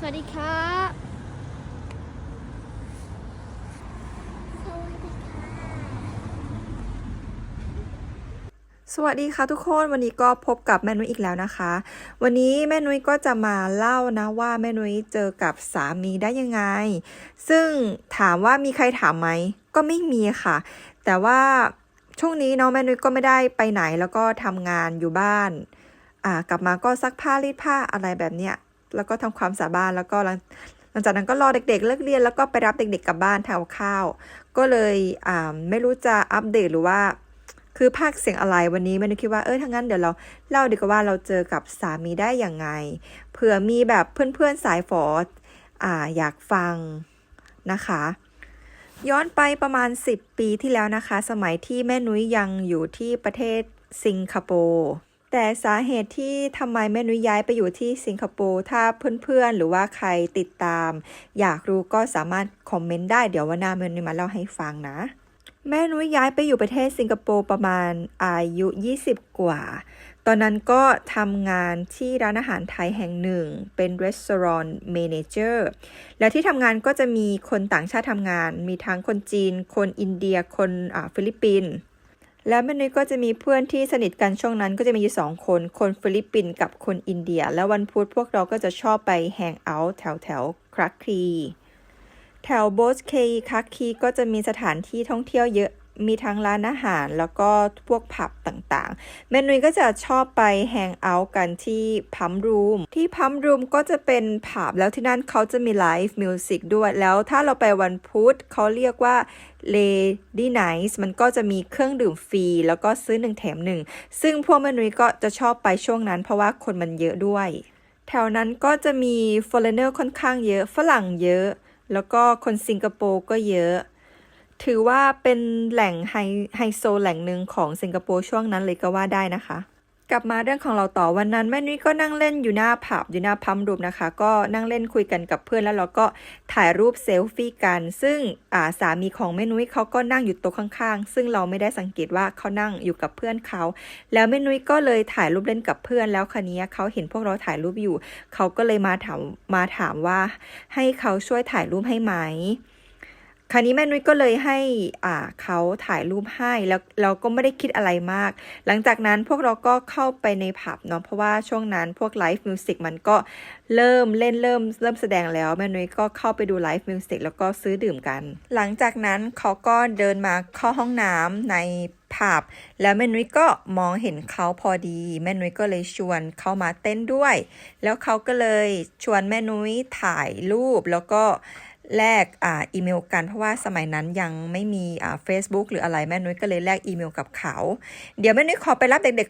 สวัสดีครับสวัสดีค่ะทุกคนวันนี้ก็พบกับแม่นุ้ยอีกแล้วนะคะ วันนี้แม่นุ้ยก็จะมาเล่านะว่าแม่นุ้ยเจอกับสามีได้ยังไง ซึ่งถามว่ามีใครถามไหมก็ไม่มีค่ะ แต่ว่าช่วงนี้เนาะแม่นุ้ยก็ไม่ได้ไปไหนแล้วก็ทำงานอยู่บ้านอ่ากลับมาก็ซักผ้ารีดผ้าอะไรแบบเนี้ย แล้วก็ทำความสะอาบานแล้วก็หลังหลังจากนั้นก็รอเด็กๆเลิกเรียนแล้วก็ไปรับเด็กๆกลับบ้านทำข้าว ก็เลยอ่าไม่รู้จะอัปเดตหรือว่า คือภาคเสียงอะไรวันนี้แม่นุกคิดว่าเออถ้างั้นเดี๋ยวเราเล่าดีกว่าว่าเราเจอกับสามีได้อย่างไงเผื่อมีแบบเพื่อนๆสายฝออ่าอยากฟังนะคะ ย้อนไปประมาณ 10 ปีที่แล้วนะคะ สมัยที่แม่นุ้ยยังอยู่ที่ประเทศสิงคโปร์ แต่สาเหตุที่ทำไมแม่นุ้ยย้ายไปอยู่ที่สิงคโปร์ถ้าเพื่อนๆ หรือว่าใครติดตาม อยากรู้ก็สามารถคอมเมนต์ได้เดี๋ยววันหน้าแม่นุ้ยมาเล่าให้ฟังนะ แม่นุ้ยย้ายไปอยู่ประเทศสิงคโปร์ประมาณอายุ 20 กว่า ตอนนั้นก็ทำงานที่ร้านอาหารไทยแห่งหนึ่ง เป็น Restaurant Manager แล้วที่ทำงานก็จะมีคนต่างชาติทำงาน มีทั้งคนจีน คนอินเดีย คนฟิลิปปินส์ แล้วแม่นุ้ยก็จะมีเพื่อนที่สนิทกันช่วงนั้นก็จะมีอยู่สองคน คนฟิลิปปินส์กับคนอินเดีย แล้ววันพุธพวกเราก็จะชอบไปแฮงเอาท์แถวแถวครักคีแถวโบสเคครักคีก็จะมีสถานที่ท่องเที่ยวเยอะ มีทั้งร้านอาหารแล้วก็พวกผับต่างๆแม่นุ้ยก็จะชอบไปแฮงเอาท์กันที่พัมรูม ที่พัมรูมก็จะเป็นผับแล้วที่นั่นเขาจะมีไลฟ์มิวสิกด้วย แล้วถ้าเราไปวันพุธเขาเรียกว่า Lady Night มันก็จะมีเครื่องดื่มฟรี แล้วก็ซื้อหนึ่งแถมหนึ่ง ซึ่งพวกแม่นุ้ยก็จะชอบไปช่วงนั้น เพราะว่าคนมันเยอะด้วย แถวนั้นก็จะมี foreigner ค่อนข้างเยอะ ฝรั่งเยอะ แล้วก็คนสิงคโปร์ก็เยอะ ถือว่าเป็นแหล่งไฮไฮโซแหล่งหนึ่งของสิงคโปร์ช่วงนั้นเลยก็ว่าได้นะคะ กลับมาเรื่องของเราต่อวันนั้นแม่นุ้ยก็นั่งเล่นอยู่หน้าผับอยู่หน้าพัมรูปนะคะ ก็นั่งเล่นคุยกันกับเพื่อนแล้วเราก็ถ่ายรูปเซลฟี่กัน ซึ่งอ่าสามีของแม่นุ้ยเขาก็นั่งอยู่โต๊ะข้างๆ ซึ่งเราไม่ได้สังเกตว่าเขานั่งอยู่กับเพื่อนเขาแล้วแม่นุ้ยก็เลยถ่ายรูปเล่นกับเพื่อนแล้วคันนี้เขาเห็นพวกเราถ่ายรูปอยู่เขาก็เลยมาถามมาถามว่า ให้เขาช่วยถ่ายรูปให้ไหม คราวนี้แม่นุ้ยก็เลยให้อ่าเขาถ่ายรูปให้แล้วเราก็ไม่ได้คิดอะไรมาก หลังจากนั้นพวกเราก็เข้าไปในผับเนาะเพราะว่าช่วงนั้นพวกไลฟ์มิวสิกมันก็เริ่มเล่นเริ่มเริ่มแสดงแล้วแม่นุ้ยก็เข้าไปดูไลฟ์มิวสิกแล้วก็ซื้อดื่มกัน หลังจากนั้นเขาก็เดินมาเข้าห้องน้ำในผับแล้วแม่นุ้ยก็มองเห็นเขาพอดี แม่นุ้ยก็เลยชวนเขามาเต้นด้วย แล้วเขาก็เลยชวนแม่นุ้ยถ่ายรูปแล้วก็ แลกอ่าอีเมลกัน เพราะว่าสมัยนั้นยังไม่มีอ่า Facebook หรืออะไรแม่นุ้ยก็เลยแลกอีเมลกับเขา เดี๋ยวแม่นุ้ยขอไปรับเด็กๆก่อน